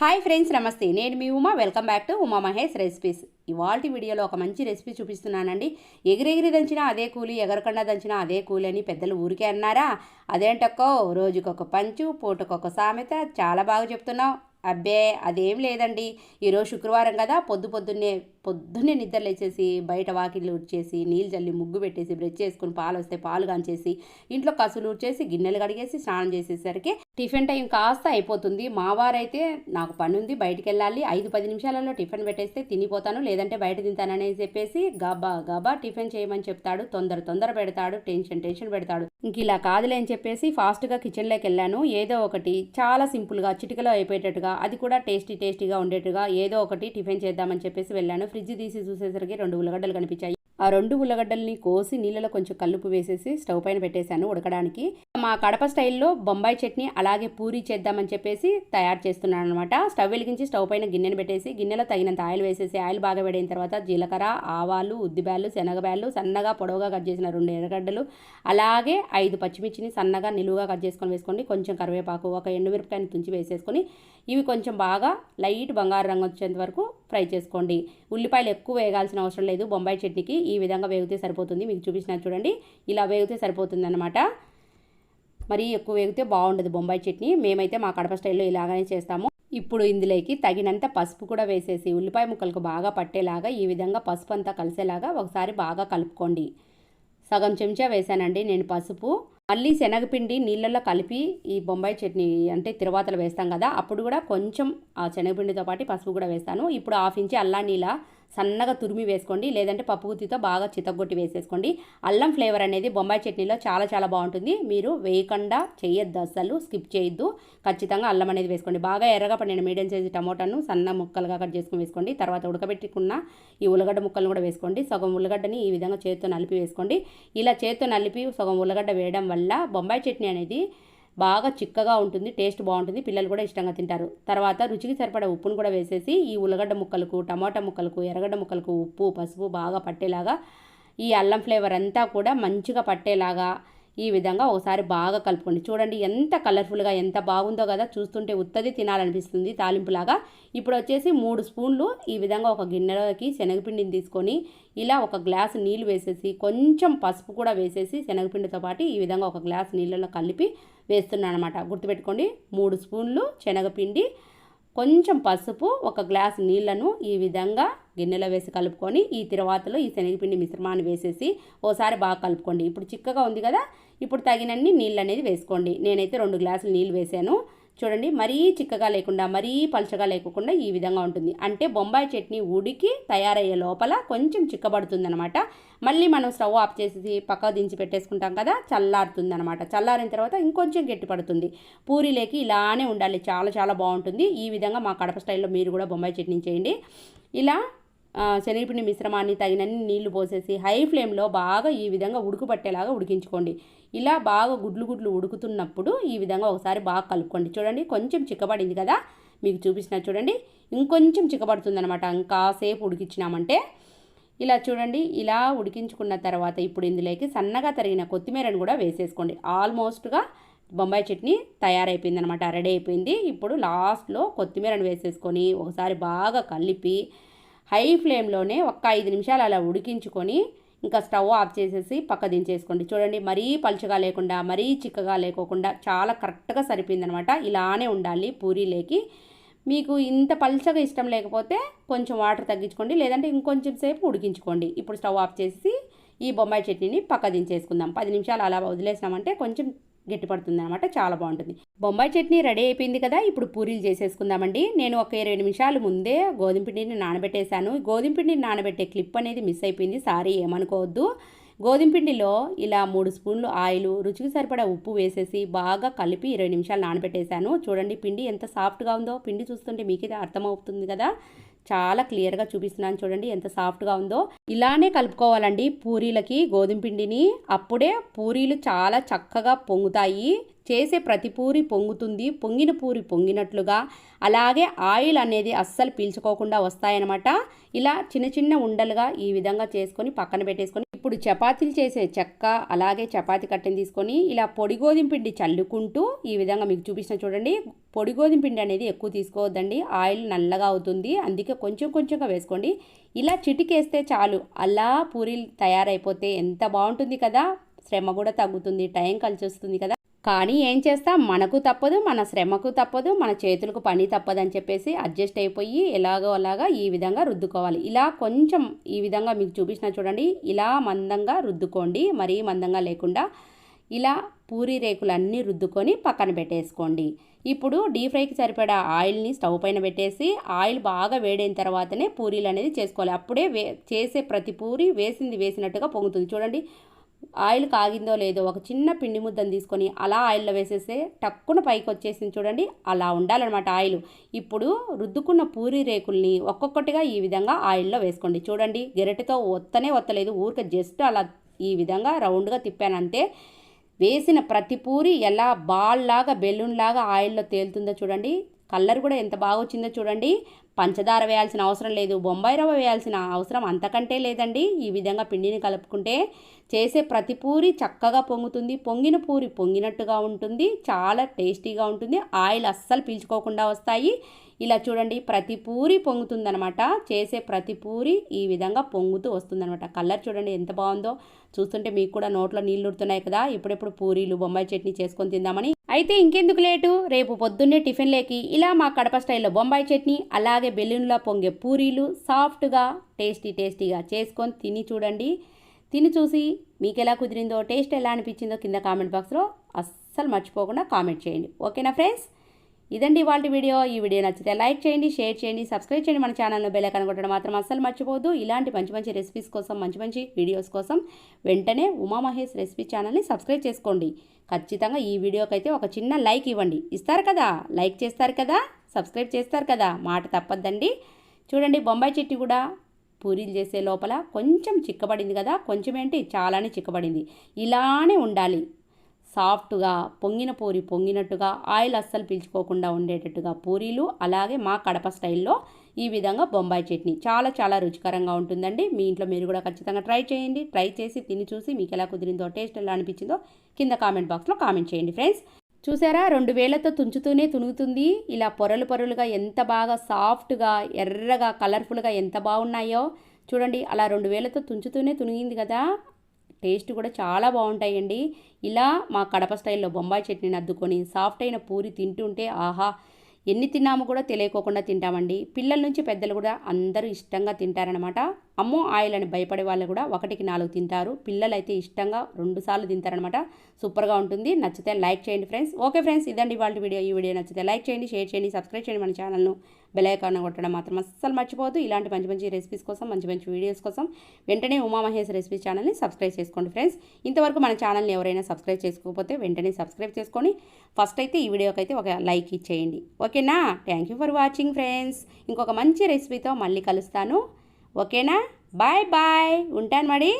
Hi friends నమస్తే. నేను మీ Uma. Welcome back to Uma Mahesh recipes ఇవాళ వీడియోలో ఒక మంచి రెసిపీ చూపిస్తున్నానండి. ఎగిరెగిరి దంచినా అదే కూలి ఎగరకుండా దంచినా అదే కూలి అని పెద్దలు ఊరికే అన్నారా? అదేంటక్కో? రోజుకొక పంచు పూటకొక సామెత. చాలా బాగా చెప్తున్నావు. అబ్బే అదేం లేదండి. ఈరోజు శుక్రవారం కదా. పొద్దు పొద్దున్నే పొద్దున్నే నిద్ర లేచేసి బయట వాకిళ్ళు ఉడిచేసి నీళ్ళు చల్లి ముగ్గు పెట్టేసి బ్రష్ చేసుకుని పాలు వస్తే పాలు కాంచేసి ఇంట్లో కసులు ఉడిచేసి గిన్నెలు కడిగేసి స్నానం చేసేసరికి టిఫిన్ టైం కాస్త అయిపోతుంది. మా వారైతే నాకు పని ఉంది బయటికి వెళ్ళాలి ఐదు పది నిమిషాలలో టిఫిన్ పెట్టేస్తే తినిపోతాను లేదంటే బయట తింటానని చెప్పేసి గబా గబా టిఫిన్ చేయమని చెప్తాడు. తొందర తొందర పెడతాడు టెన్షన్ టెన్షన్ పెడతాడు. ఇంక ఇలా కాదులే అని చెప్పేసి ఫాస్ట్గా కిచెన్లోకి వెళ్ళాను. ఏదో ఒకటి చాలా సింపుల్గా చిటికలో అయిపోయేటట్టుగా అది కూడా టేస్టీ టేస్టీగా ఉండేట్టుగా ఏదో ఒకటి టిఫిన్ చేద్దామని చెప్పేసి వెళ్ళాను. ఫ్రిడ్జ్ తీసి చూసేసరికి రెండు ఉల్లగడ్డలు కనిపించాయి. ఆ రెండు ఉల్లగడ్డల్ని కోసి నీళ్ళలో కొంచెం కల్లుపు వేసేసి స్టవ్ పైన పెట్టేశాను ఉడకడానికి. మా కడప స్టైల్లో బొంబాయి చట్నీ అలాగే పూరి చేద్దామని చెప్పేసి తయారు చేస్తున్నాను అనమాట స్టవ్ వెలిగించి స్టవ్ పైన గిన్నెను పెట్టేసి గిన్నెలో తగినంత ఆయిల్ వేసేసి ఆయిల్ బాగా వేడైన తర్వాత జీలకర్ర ఆవాలు ఉద్దిబ్యాలు శనగబ్యాళ్ళు సన్నగా పొడవుగా కట్ చేసిన రెండు ఎర్రగడ్డలు అలాగే ఐదు పచ్చిమిర్చిని సన్నగా నిలువుగా కట్ చేసుకొని వేసుకోండి. కొంచెం కరివేపాకు ఒక ఎండుమిరపకాయని తుంచి వేసేసుకొని ఇవి కొంచెం బాగా లైట్ బంగారు రంగు వచ్చేంత వరకు ఫ్రై చేసుకోండి. ఉల్లిపాయలు ఎక్కువ వేగాల్సిన అవసరం లేదు. బొంబాయి చట్నీకి ఈ విధంగా వేగితే సరిపోతుంది. మీకు చూపించిన చూడండి. ఇలా వేగితే సరిపోతుంది అనమాట మరీ ఎక్కువ వేగితే బాగుండదు బొంబాయి చట్నీ. మేమైతే మా కడప స్టైల్లో ఇలాగనే చేస్తాము. ఇప్పుడు ఇందులోకి తగినంత పసుపు కూడా వేసేసి ఉల్లిపాయ ముక్కలకు బాగా పట్టేలాగా ఈ విధంగా పసుపు అంతా కలిసేలాగా ఒకసారి బాగా కలుపుకోండి. సగం చెంచా వేసానండి నేను పసుపు. మళ్ళీ శనగపిండి నీళ్ళల్లో కలిపి ఈ బొంబాయి చట్నీ అంటే తిరువాతలు వేస్తాం కదా అప్పుడు కూడా కొంచెం ఆ శనగపిండితో పాటు పసుపు కూడా వేస్తాను. ఇప్పుడు హాఫ్ ఇంచి అల్లా నీళ్ళ సన్నగా తురిమి వేసుకోండి. లేదంటే పప్పు గుత్తితో బాగా చితగొట్టి వేసేసుకోండి. అల్లం ఫ్లేవర్ అనేది బొంబాయి చట్నీలో చాలా చాలా బాగుంటుంది. మీరు వేయకుండా చేయొద్దు అసలు స్కిప్ చేయొద్దు. ఖచ్చితంగా అల్లం అనేది వేసుకోండి. బాగా ఎర్రగా పడిన మీడియం సైజు టమోటాను సన్న ముక్కలుగా కట్ చేసుకుని వేసుకోండి. తర్వాత ఉడకబెట్టుకున్న ఈ ఉల్లగడ్డ ముక్కలను కూడా వేసుకోండి. సగం ఉల్లగడ్డని ఈ విధంగా చేతితో నలిపి వేసుకోండి. ఇలా చేతితో నలిపి సగం ఉల్లగడ్డ వేయడం వల్ల బొంబాయి చట్నీ అనేది బాగా చిక్కగా ఉంటుంది టేస్ట్ బాగుంటుంది పిల్లలు కూడా ఇష్టంగా తింటారు. తర్వాత రుచికి సరిపడే ఉప్పును కూడా వేసేసి ఈ ఉల్లగడ్డ ముక్కలకు టమాటా ముక్కలకు ఎర్రగడ్డ ముక్కలకు ఉప్పు పసుపు బాగా పట్టేలాగా ఈ అల్లం ఫ్లేవర్ అంతా కూడా మంచిగా పట్టేలాగా ఈ విధంగా ఒకసారి బాగా కలుపుకోండి. చూడండి ఎంత కలర్ఫుల్గా ఎంత బాగుందో కదా చూస్తుంటే ఉత్తది తినాలనిపిస్తుంది తాలింపులాగా. ఇప్పుడు వచ్చేసి మూడు స్పూన్లు ఈ విధంగా ఒక గిన్నెలోకి శనగపిండిని తీసుకొని ఇలా ఒక గ్లాసు నీళ్ళు వేసేసి కొంచెం పసుపు కూడా వేసేసి శనగపిండితో పాటు ఈ విధంగా ఒక గ్లాస్ నీళ్ళలో కలిపి వేస్తున్నాను అనమాట గుర్తుపెట్టుకోండి మూడు స్పూన్లు శనగపిండి కొంచెం పసుపు ఒక గ్లాస్ నీళ్ళను ఈ విధంగా గిన్నెలో వేసి కలుపుకొని ఈ తిరువాతలో ఈ శనగపిండి మిశ్రమాన్ని వేసేసి ఓసారి బాగా కలుపుకోండి. ఇప్పుడు చిక్కగా ఉంది కదా ఇప్పుడు తగినన్ని నీళ్ళు అనేది వేసుకోండి. నేనైతే రెండు గ్లాసులు నీళ్ళు వేసాను. చూడండి మరీ చిక్కగా లేకుండా మరీ పలుచగా లేకుండా ఈ విధంగా ఉంటుంది. అంటే బొంబాయి చట్నీ ఉడికి తయారయ్యే లోపల కొంచెం చిక్కబడుతుందనమాట. మళ్ళీ మనం స్టవ్ ఆఫ్ చేసి పక్క దించి పెట్టేసుకుంటాం కదా చల్లారుతుంది అనమాట చల్లారిన తర్వాత ఇంకొంచెం గట్టి పడుతుంది. పూరీలేకి ఇలానే ఉండాలి. చాలా చాలా బాగుంటుంది. ఈ విధంగా మా కడప స్టైల్లో మీరు కూడా బొంబాయి చట్నీ చేయండి. ఇలా శనగపిండి మిశ్రమాన్ని తగినన్ని నీళ్ళు పోసేసి హై ఫ్లేమ్లో బాగా ఈ విధంగా ఉడుకుపట్టేలాగా ఉడికించుకోండి. ఇలా బాగా గుడ్లు గుడ్లు ఉడుకుతున్నప్పుడు ఈ విధంగా ఒకసారి బాగా కలుపుకోండి. చూడండి కొంచెం చిక్కబడింది కదా మీకు చూపించిన చూడండి. ఇంకొంచెం చిక్కబడుతుందనమాట ఇంకాసేపు ఉడికించినామంటే ఇలా చూడండి ఇలా ఉడికించుకున్న తర్వాత ఇప్పుడు ఇందులోకి సన్నగా తరిగిన కొత్తిమీరను కూడా వేసేసుకోండి. ఆల్మోస్ట్గా బొంబాయి చట్నీ తయారైపోయింది అనమాట రెడీ అయిపోయింది. ఇప్పుడు లాస్ట్లో కొత్తిమీరను వేసేసుకొని ఒకసారి బాగా కలిపి హై ఫ్లేమ్లోనే ఒక్క ఐదు నిమిషాలు అలా ఉడికించుకొని ఇంకా స్టవ్ ఆఫ్ చేసేసి పక్క దించేసుకోండి. చూడండి మరీ పలుచగా లేకుండా మరీ చిక్కగా లేకోకుండా చాలా కరెక్ట్గా సరిపోయిందనమాట. ఇలానే ఉండాలి పూరీలేకి. మీకు ఇంత పలుచగా ఇష్టం లేకపోతే కొంచెం వాటర్ తగ్గించుకోండి లేదంటే ఇంకొంచెం సేపు ఉడికించుకోండి. ఇప్పుడు స్టవ్ ఆఫ్ చేసి ఈ బొంబాయి చట్నీని పక్క దించేసుకుందాం. పది నిమిషాలు అలా వదిలేసినామంటే కొంచెం గట్టిపడుతుంది అనమాట చాలా బాగుంటుంది. బొంబాయి చట్నీ రెడీ అయిపోయింది కదా ఇప్పుడు పూరీలు చేసేసుకుందామండి. నేను ఒక ఇరవై నిమిషాలు ముందే గోధుమ పిండిని నానబెట్టేశాను. గోధుమ పిండిని నానబెట్టే క్లిప్ అనేది మిస్ అయిపోయింది. సారీ ఏమనుకోవద్దు. గోధుమ పిండిలో ఇలా మూడు స్పూన్లు ఆయిల్ రుచికి సరిపడా ఉప్పు వేసేసి బాగా కలిపి ఇరవై నిమిషాలు నానబెట్టేశాను. చూడండి పిండి ఎంత సాఫ్ట్గా ఉందో. పిండి చూస్తుంటే మీకైతే అర్థమవుతుంది కదా. చాలా క్లియర్గా చూపిస్తున్నాను చూడండి ఎంత సాఫ్ట్గా ఉందో. ఇలానే కలుపుకోవాలండి పూరీలకి గోధుమ పిండిని. అప్పుడే పూరీలు చాలా చక్కగా పొంగుతాయి. చేసే ప్రతి పూరి పొంగుతుంది. పొంగిన పూరి పొంగినట్లుగా. అలాగే ఆయిల్ అనేది అస్సలు పీల్చుకోకుండా వస్తాయన్నమాట. ఇలా చిన్న చిన్న ఉండలుగా ఈ విధంగా చేసుకొని పక్కన పెట్టేసుకొని ఇప్పుడు చపాతీలు చేసే చెక్క అలాగే చపాతి కట్టెని తీసుకొని ఇలా పొడి గోధుమ పిండి చల్లుకుంటూ ఈ విధంగా మీకు చూపించిన చూడండి. పొడి గోధుమ పిండి అనేది ఎక్కువ తీసుకోవద్దండి. ఆయిల్ నల్లగా అవుతుంది. అందుకే కొంచెం కొంచెంగా వేసుకోండి. ఇలా చిటికేస్తే చాలు. అలా పూరీలు తయారైపోతే ఎంత బాగుంటుంది కదా. శ్రమ కూడా తగ్గుతుంది. టైం కలిసి వస్తుంది కదా. కానీ ఏం చేస్తాం? మనకు తప్పదు మన శ్రమకు తప్పదు మన చేతులకు పని తప్పదని చెప్పేసి అడ్జస్ట్ అయిపోయి ఎలాగో అలాగా ఈ విధంగా రుద్దుకోవాలి. ఇలా కొంచెం ఈ విధంగా మీకు చూపించిన చూడండి. ఇలా మందంగా రుద్దుకోండి. మరీ మందంగా లేకుండా ఇలా పూరి రేకులన్నీ రుద్దుకొని పక్కన పెట్టేసుకోండి. ఇప్పుడు డీప్ ఫ్రైకి సరిపడా ఆయిల్ని స్టవ్ పైన పెట్టేసి ఆయిల్ బాగా వేడైన తర్వాతనే పూరీలు అనేది చేసుకోవాలి. అప్పుడే వే చేసే ప్రతి పూరి వేసింది వేసినట్టుగా పొంగుతుంది. చూడండి. ఆయిల్ కాగిందో లేదో ఒక చిన్న పిండి ముద్దను తీసుకొని అలా ఆయిల్లో వేసేస్తే టక్కున పైకి వచ్చేసింది చూడండి అలా ఉండాలన్నమాట ఆయిల్. ఇప్పుడు రుద్దుకున్న పూరి రేకుల్ని ఒక్కొక్కటిగా ఈ విధంగా ఆయిల్లో వేసుకోండి. చూడండి గెరటితో ఒత్తనే ఒత్తలేదు ఊరికే జస్ట్ అలా ఈ విధంగా రౌండ్గా తిప్పానంతే. వేసిన ప్రతి పూరి ఎలా బాల్ లాగా బెలూన్ లాగా ఆయిల్లో తేలుతుందో చూడండి కలర్ కూడా ఎంత బాగా వచ్చిందో చూడండి. పంచదార వేయాల్సిన అవసరం లేదు. బొంబాయి రవ్వ వేయాల్సిన అవసరం అంతకంటే లేదండి. ఈ విధంగా పిండిని కలుపుకుంటే చేసే ప్రతి పూరి చక్కగా పొంగుతుంది. పొంగిన పూరి పొంగినట్టుగా ఉంటుంది. చాలా టేస్టీగా ఉంటుంది. ఆయిల్ అస్సలు పీల్చుకోకుండా వస్తాయి. ఇలా చూడండి ప్రతి పూరి పొంగుతుందనమాట చేసే ప్రతి పూరి ఈ విధంగా పొంగుతూ వస్తుందనమాట కలర్ చూడండి ఎంత బాగుందో. చూస్తుంటే మీకు కూడా నోట్లో నీళ్ళుడుతున్నాయి కదా. ఇప్పుడెప్పుడు పూరీలు బొంబాయి చట్నీ చేసుకొని తిందామని. అయితే ఇంకెందుకు లేటు? రేపు పొద్దున్నే టిఫిన్ లేకి ఇలా మా కడప స్టైల్లో బొంబాయి చట్నీ అలాగే బెలూన్లో పొంగే పూరీలు సాఫ్ట్గా టేస్టీ టేస్టీగా చేసుకొని తిని చూడండి. తిని చూసి మీకు ఎలా కుదిరిందో టేస్ట్ ఎలా అనిపించిందో కింద కామెంట్ బాక్స్లో అస్సలు మర్చిపోకుండా కామెంట్ చేయండి. ఓకేనా ఫ్రెండ్స్? ఇదండి ఇవాళ వీడియో. ఈ వీడియో నచ్చితే లైక్ చేయండి షేర్ చేయండి సబ్స్క్రైబ్ చేయండి మన ఛానల్లో బెల్ ఐకాన్ కొట్టడం మాత్రం అస్సలు మర్చిపోవద్దు. ఇలాంటి మంచి మంచి రెసిపీస్ కోసం మంచి మంచి వీడియోస్ కోసం వెంటనే ఉమా మహేష్ రెసిపీ ఛానల్ని సబ్స్క్రైబ్ చేసుకోండి. ఖచ్చితంగా ఈ వీడియోకైతే ఒక చిన్న లైక్ ఇవ్వండి. ఇస్తారు కదా? లైక్ చేస్తారు కదా? సబ్స్క్రైబ్ చేస్తారు కదా? మాట తప్పద్దండి. చూడండి బొంబాయి చెట్టు కూడా పూరీలు చేసే లోపల కొంచెం చిక్కబడింది కదా? కొంచెం ఏంటి? చాలానే చిక్కబడింది. ఇలానే ఉండాలి. సాఫ్ట్గా పొంగిన పూరి పొంగినట్టుగా ఆయిల్ అస్సలు పీల్చుకోకుండా ఉండేటట్టుగా పూరీలు అలాగే మా కడప స్టైల్లో ఈ విధంగా బొంబాయి చట్నీ. చాలా చాలా రుచికరంగా ఉంటుందండి. మీ ఇంట్లో మీరు కూడా ఖచ్చితంగా ట్రై చేయండి. ట్రై చేసి తిని చూసి మీకు ఎలా కుదిరిందో టేస్ట్ ఎలా అనిపించిందో కింద కామెంట్ బాక్స్లో కామెంట్ చేయండి ఫ్రెండ్స్. చూసారా? రెండు వేలతో తుంచుతూనే తునుగుతుంది. ఇలా పొరలు పొరలుగా ఎంత బాగా సాఫ్ట్గా ఎర్రగా కలర్ఫుల్గా ఎంత బాగున్నాయో చూడండి. అలా రెండు వేలతో తుంచుతూనే తునిగింది కదా? టేస్ట్ కూడా చాలా బాగుంటాయండి. ఇలా మా కడప స్టైల్లో బొంబాయి చట్నీని అద్దుకొని సాఫ్ట్ అయిన పూరి తింటుంటే ఆహా! ఎన్ని తిన్నామో కూడా తెలియకోకుండా తింటామండి. పిల్లల నుంచి పెద్దలు కూడా అందరూ ఇష్టంగా తింటారనమాట అమ్మో ఆయిల్ అని భయపడే వాళ్ళు కూడా ఒకటికి నాలుగు తింటారు. పిల్లలు అయితే ఇష్టంగా రెండు సార్లు తింటారనమాట సూపర్గా ఉంటుంది. నచ్చితే లైక్ చేయండి ఫ్రెండ్స్. ఓకే ఫ్రెండ్స్ ఇదండి వాళ్ళ వీడియో. ఈ వీడియో నచ్చితే లైక్ చేయండి షేర్ చేయండి సబ్స్క్రైబ్ చేయండి మన ఛానల్ను. బెలైకాన్ కొట్టడం మాత్రం అస్సలు మర్చిపోవద్దు. ఇలాంటి మంచి మంచి రెసిపీస్ కోసం మంచి మంచి వీడియోస్ కోసం వెంటనే ఉమా మహేష్ రెసిపీ ఛానల్ని సబ్స్క్రైబ్ చేసుకోండి ఫ్రెండ్స్ ఇంతవరకు మన ఛానల్ని ఎవరైనా సబ్స్క్రైబ్ చేసుకోకపోతే వెంటనే సబ్స్క్రైబ్ చేసుకొని ఫస్ట్ అయితే ఈ వీడియోకి అయితే ఒక లైక్ ఇచ్చేయండి. ఓకేనా? Thank you for watching friends ఇంకొక మంచి రెసిపీతో మళ్ళీ కలుస్తాను. ఓకేనా? బాయ్ బాయ్ ఉంటాను మరి.